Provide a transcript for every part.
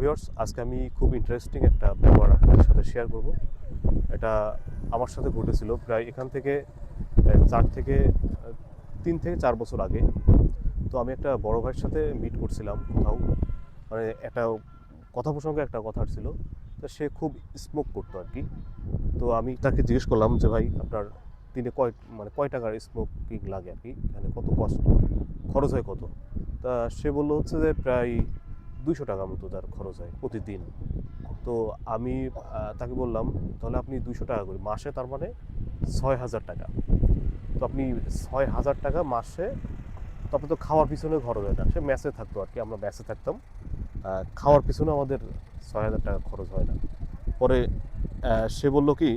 Viewers আজকে আমি খুব ইন্টারেস্টিং একটা ব্যাপার আপনাদের সাথে শেয়ার করব। এটা আমার সাথে ঘটেছিল প্রায় এখান থেকে চার থেকে তিন থেকে চার বছর আগে। তো আমি একটা বড় ভাইয়ের সাথে মিট করছিলাম কোথাও। মানে একটা কথা প্রসঙ্গে একটা কথা ছিল, তো সে খুব স্মোক করতো আর কি। তো আমি তাকে জিজ্ঞেস করলাম যে, ভাই, আপনার দিনে কয় মানে কয় টাকার স্মোকিং লাগে আর কি? মানে কত কষ্ট খরচ হয় কত? তা সে বলল হচ্ছে যে, প্রায় দুইশো টাকা মতো তার খরচ হয় প্রতিদিন। তো আমি তাকে বললাম, তাহলে আপনি দুইশো টাকা করে মাসে তার মানে ছয় হাজার টাকা। তো আপনি ছয় হাজার টাকা মাসে তো আপনি তো খাওয়ার পিছনে খরচ হয় না। সে ম্যাচে থাকতো আর কি, আমরা ম্যাচে থাকতাম। খাওয়ার পিছনে আমাদের ছয় হাজার টাকা খরচ হয় না। পরে সে বলল কি,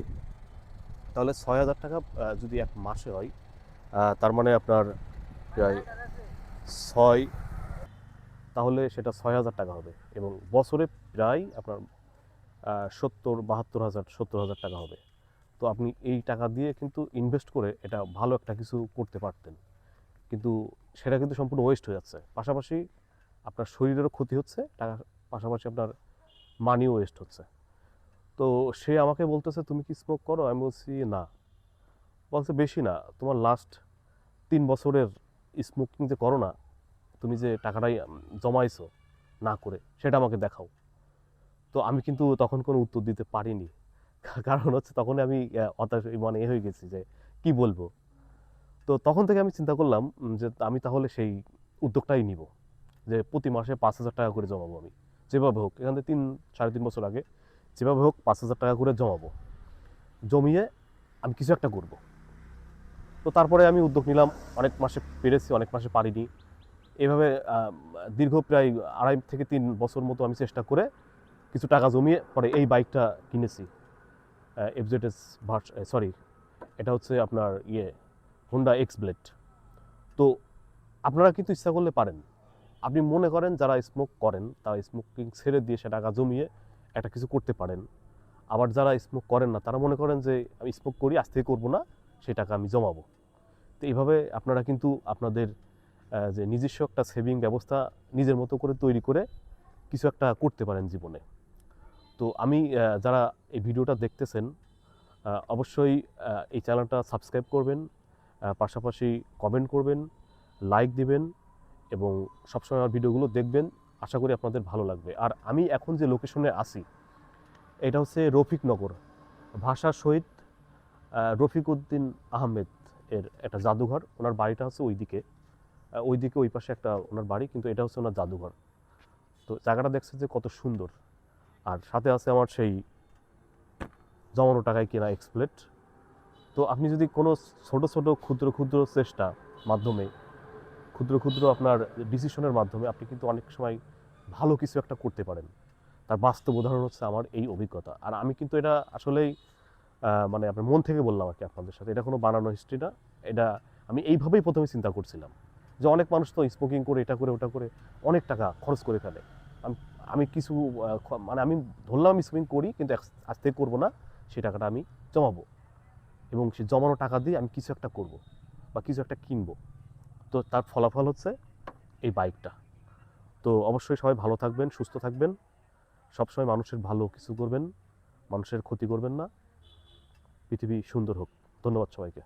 তাহলে ছয় হাজার টাকা যদি এক মাসে হয় তার মানে আপনার প্রায় ছয় তাহলে সেটা ছয় হাজার টাকা হবে এবং বছরে প্রায় আপনার সত্তর, বাহাত্তর হাজার, সত্তর হাজার টাকা হবে। তো আপনি এই টাকা দিয়ে কিন্তু ইনভেস্ট করে এটা ভালো একটা কিছু করতে পারতেন। কিন্তু সেটা কিন্তু সম্পূর্ণ ওয়েস্ট হয়ে যাচ্ছে। পাশাপাশি আপনার শরীরেরও ক্ষতি হচ্ছে টাকা পাশাপাশি আপনার মানিও ওয়েস্ট হচ্ছে। তো সে আমাকে বলতেছে, তুমি কি স্মোক করো? আমি বলছি, না। বলছে, বেশি না। তোমার লাস্ট তিন বছরের স্মোকিং যে করো না তুমি যে টাকাটাই জমাইছো না করে, সেটা আমাকে দেখাও। তো আমি কিন্তু তখন কোনো উত্তর দিতে পারিনি। কারণ হচ্ছে তখন আমি হতাশ মানে এ হয়ে গেছি যে কি বলব? তো তখন থেকে আমি চিন্তা করলাম যে আমি তাহলে সেই উদ্যোগটাই নিব। যে প্রতি মাসে পাঁচ হাজার টাকা করে জমাবো আমি। যেভাবে হোক, এখান থেকে তিন, সাড়ে তিন বছর আগে যেভাবে হোক পাঁচ হাজার টাকা করে জমাবো। জমিয়ে আমি কিছু একটা করব। তো তারপরে আমি উদ্যোগ নিলাম, অনেক মাসে পেরেছি, অনেক মাসে পারিনি। এভাবে দীর্ঘ প্রায় আড়াই থেকে তিন বছর মতো আমি চেষ্টা করে কিছু টাকা জমিয়ে পরে এই বাইকটা কিনেছি। এফজেডএস ভার্স সরি এটা হচ্ছে আপনার ইয়ে হোন্ডা এক্স ব্লেড তো আপনারা কিন্তু ইচ্ছা করলে পারেন। আপনি মনে করেন যারা স্মোক করেন, তারা স্মোকিং ছেড়ে দিয়ে সে টাকা জমিয়ে একটা কিছু করতে পারেন। আবার যারা স্মোক করেন না, তারা মনে করেন যে, আমি স্মোক করি, আজ থেকে করব না সেই টাকা আমি জমাবো। তো এইভাবে আপনারা কিন্তু আপনাদের যে নিজস্ব একটা সেভিং ব্যবস্থা নিজের মতো করে তৈরি করে কিছু একটা করতে পারেন জীবনে। তো আমি যারা এই ভিডিওটা দেখতেছেন অবশ্যই এই চ্যানেলটা সাবস্ক্রাইব করবেন পাশাপাশি কমেন্ট করবেন লাইক দিবেন এবং সবসময় আমার ভিডিওগুলো দেখবেন। আশা করি আপনাদের ভালো লাগবে। আর আমি এখন যে লোকেশনে আছি, এটা হচ্ছে রফিকনগর ভাষা শহীদ রফিক উদ্দিন আহমেদ এর একটা জাদুঘর। ওনার বাড়িটা হচ্ছে ওইদিকে। ওইদিকে ওই পাশে একটা ওনার বাড়ি, কিন্তু এটা হচ্ছে ওনার জাদুঘর। তো জায়গাটা দেখছে যে কত সুন্দর। আর সাথে আছে আমার সেই জমানো টাকায় কেনা এক্সপ্লেট তো আপনি যদি কোনো ছোট ছোট, ক্ষুদ্র ক্ষুদ্র চেষ্টা মাধ্যমে, ক্ষুদ্র ক্ষুদ্র আপনার ডিসিশনের মাধ্যমে আপনি কিন্তু অনেক সময় ভালো কিছু একটা করতে পারেন। তার বাস্তব উদাহরণ হচ্ছে আমার এই অভিজ্ঞতা। আর আমি কিন্তু এটা আসলেই মানে আপনার মন থেকে বললাম আর কি আপনাদের সাথে। এটা কোনো বানানো হিস্ট্রি না। এটা আমি এইভাবেই প্রথমে চিন্তা করছিলাম। যে অনেক মানুষ তো স্মোকিং করে, এটা করে, ওটা করে, অনেক টাকা খরচ করে ফেলে। আমি আমি কিছু মানে আমি ধরলাম আমি স্মোকিং করি, কিন্তু আজ থেকে করব না সেই টাকাটা আমি জমাবো। এবং সে জমানো টাকা দিয়ে আমি কিছু একটা করব, বা কিছু একটা কিনবো। তো তার ফলাফল হচ্ছে এই বাইকটা তো অবশ্যই সবাই ভালো থাকবেন, সুস্থ থাকবেন। সবসময় মানুষের ভালো কিছু করবেন, মানুষের ক্ষতি করবেন না। পৃথিবী সুন্দর হোক। ধন্যবাদ সবাইকে।